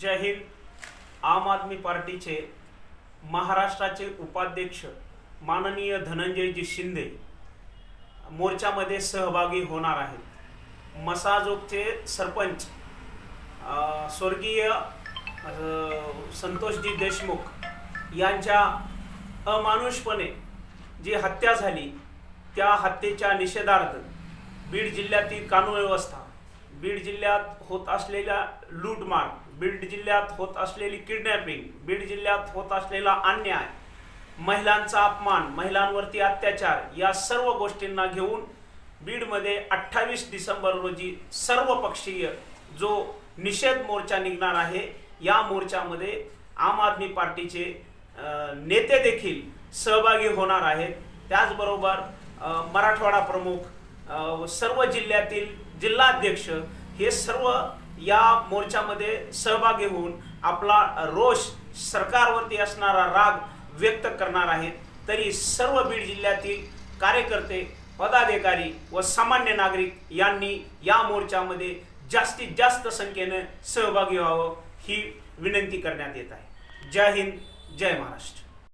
जय हिंद. आम आदमी पार्टीचे महाराष्ट्राचे उपाध्यक्ष माननीय धनंजयजी शिंदे मोर्चामध्ये सहभागी होणार आहेत. मसाजोगचे सरपंच स्वर्गीय संतोषजी देशमुख यांच्या अमानुषपणे जी हत्या झाली त्या हत्येच्या निषेधार्थ बीड जिल्ह्यातील कानून व्यवस्था बीड जिल्ह्यात होत असलेल्या लूटमार बीड जिल्ह्यात होत असलेली किडनॅपिंग बीड जिल्ह्यात होत असलेला अन्याय महिलांचा अपमान महिलांवरती अत्याचार या सर्व गोष्टींना घेऊन बीडमध्ये अठ्ठावीस डिसेंबर रोजी सर्वपक्षीय जो निषेध मोर्चा निघणार आहे या मोर्चामध्ये आम आदमी पार्टीचे नेते देखील सहभागी होणार आहेत. त्याचबरोबर मराठवाडा प्रमुख सर्व जिल्ह्यातील जिल्हाध्यक्ष हे सर्व या मोर्चामध्ये सहभागी होऊन आपला रोष सरकारवरती असणारा राग व्यक्त करणार आहेत. तरी सर्व बीड जिल्ह्यातील कार्यकर्ते पदाधिकारी व सामान्य नागरिक यांनी या मोर्चामध्ये जास्तीत जास्त संख्येनं सहभागी व्हावं ही विनंती करण्यात येत आहे. जय हिंद जय महाराष्ट्र.